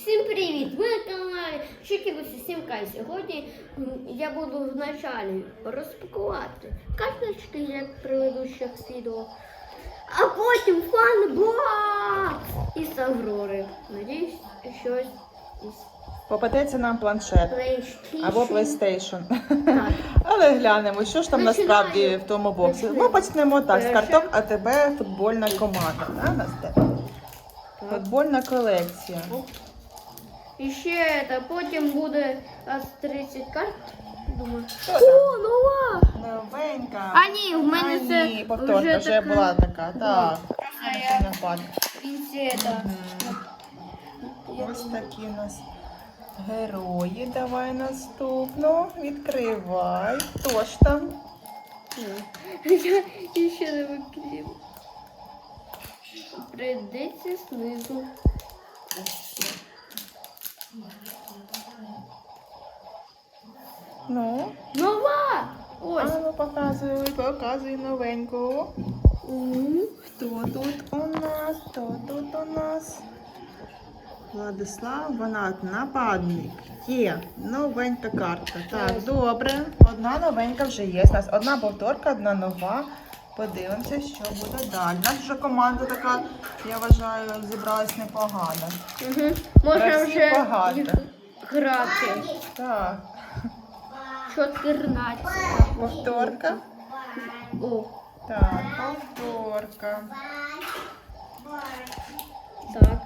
Всім привіт! Ви на каналі Чиківуся Сімка. І Сьогодні я буду вначалі розпакувати карточки, як при ведущих відео, а потім фанбокс із Аврори. Надіюсь, щось із Попадеться нам планшет PlayStation. або PlayStation. Так. Але глянемо, що ж там Починаємо. насправді в тому боксі. Ми почнемо так з карток АТБ футбольна команда. Да, Настя? Футбольна колекція. І ще та потім буде аж 30 карт. Думаю. Що О, нова! Новенька. А ні, в мене А, це ні, повторка вже вже, така- була така. Так. Просто я Напад. в кінці це. Ось такі у нас герої. Давай наступну. Відкривай. Хто ж там? Я ще не викрив. Прийдеться знизу. Ну, Нова! Ось. ну показуй, показуй новеньку. М. Хто тут у нас? Хто тут у нас? Владислав Ванат, нападник. Є новенька картка. Так, добре. Одна новенька вже є. У нас одна повторка, одна нова. Подивимося, що буде далі. У нас вже команда така, я вважаю, зібралась непогано. Угу. Можна вже багато. грати. Так, 14. повторка. О, Так, повторка. так.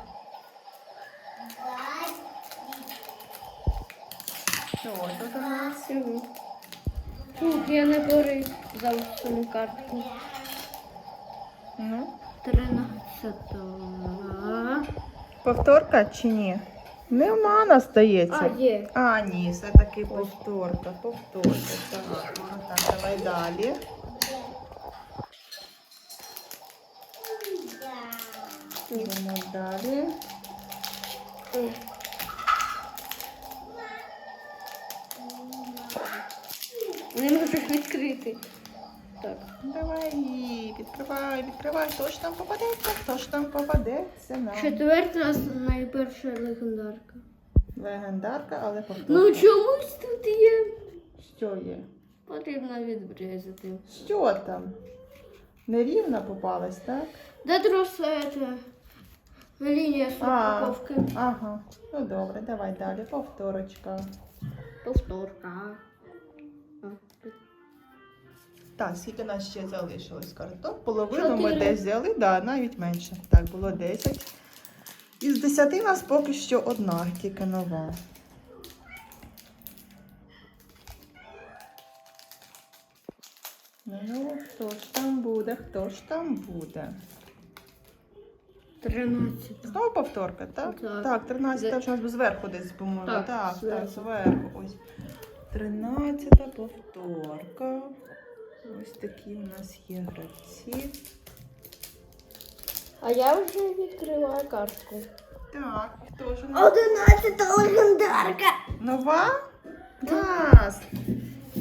Що тут у нас? Фух, я не порізав свою картку. Ну, 13. повторка чи ні? Нема, нас здається. А, є. А, ні, все-таки повторка, повторка. Так, ну так, давай далі. Йдемо далі. Не можу відкрити. Так. Давай, відкривай, відкривай. Хто ж там попадеться? Хто ж там попадеться нам? Четверта найперша легендарка. Легендарка, але повторка. Ну чомусь тут є. Що є? Потрібно відрізати. Що там? Нерівна попалась, так? Де троса це лінія з А. упаковки? Ага. Ну добре, давай далі. Повторочка. Повторка. Так, скільки у нас ще залишилось карток? Половину ми Чотири. десь взяли, да, навіть менше. Так, було 10. Із 10 у нас поки що одна, тільки нова. Ну, хто ж там буде? Хто ж там буде? 13. Знову повторка, так? Так. Так, 13 Де- ж у нас зверху десь, по-моєму. Так, Так, так, зверху. зверху. Ось. 13 повторка. Ось такі у нас є гравці. А я вже відкриваю картку. Так, хто ж у нас? Одинадцята легендарка. Нова? Клас!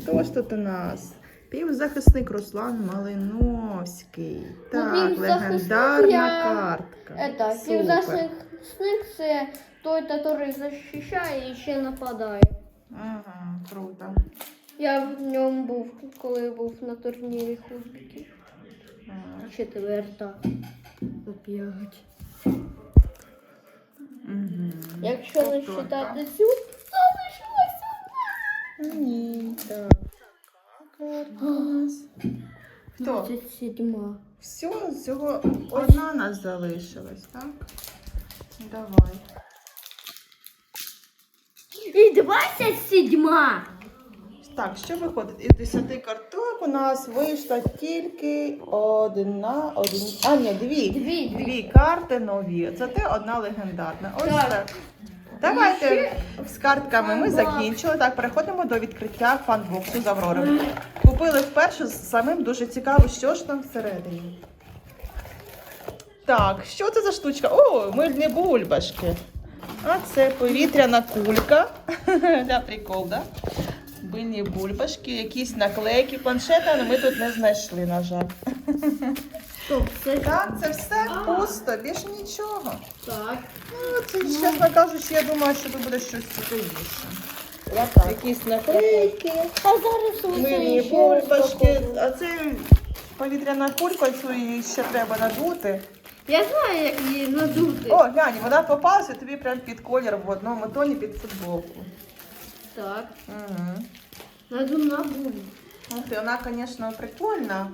Хто ж тут у нас? Півзахисник Руслан Малиновський. Так, легендарна картка. Это, Супер. півзахисник це той, який захищає і ще нападає. Ага, круто. Я в ньому був, коли був на турнірі кубків. Четверта. Опять. Мгм. Якщо не вважати цю, залишилася. Ні, так. Картка у. Хто? 27. Все, всього одна у нас залишилась, так? Давай. І 27. Так, що виходить? Із 10 карток у нас вийшла тільки одна, один, а ні, дві. Дві, дві. Дві карти нові. Зате одна легендарна. Ось Так. так. Давайте з картками ми фанбокс. закінчили. Так, переходимо до відкриття фанбоксу з Аврори. Купили вперше з самим дуже цікаво, що ж там всередині. Так, що це за штучка? О, мильні бульбашки. А це повітряна кулька. Для прикол, да? Мильні бульбашки, якісь наклейки, планшети, але ми тут не знайшли, на жаль. Стоп, це Так, це все А. пусто, більше нічого. так. Ну, це чесно кажучи, я думаю, що тут буде щось цікавіше. Якісь наклейки, А зараз мильні бульбашки. А це повітряна кулька, цю її ще треба надути. Я знаю, як її надути. О, глянь, вона попалася тобі прям під колір в одному тоні під футболку. Так. Угу. Наду на. Ух ти, вона, звісно, прикольна.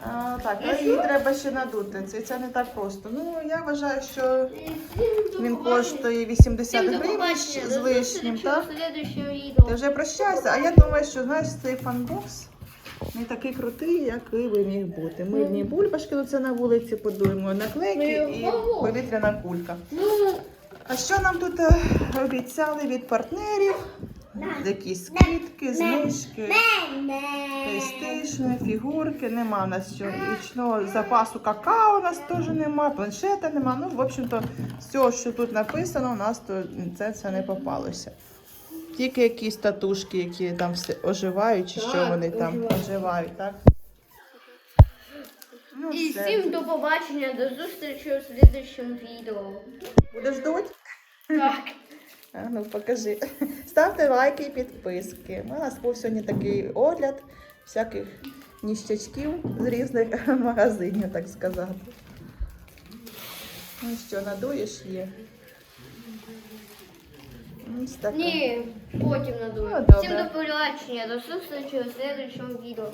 А, так, але її треба ще надути. Це, це не так просто. Ну, я вважаю, що він коштує 80 гривень з лишнім, так? Ти вже прощайся, а я думаю, що знаєш, цей фанбокс не такий крутий, який би міг бути. Мильні бульбашки, ну це на вулиці подуємо, наклейки Ну, і повітряна кулька. Ну, А що нам тут е, обіцяли від партнерів? Якісь скидки, знижки, PlayStation, фігурки. Нема у нас що річного запасу какао у нас теж нема, планшета нема. Ну, в общем-то, все, що тут написано, у нас то це, це не попалося. Тільки якісь татушки, які там все оживають, чи що вони там оживають. оживають, так? Ну, і все. всім до побачення, до зустрічі у следующем відео. Будеш дуть? Так. А, ну покажи. Ставте лайки і підписки. У нас був сьогодні такий огляд всяких ніщачків з різних магазинів, так сказати. Ну що, надуєш? Ось така. Ні, потім надую. Ну, добре. Всім до побачення, до зустрічі у следующем відео.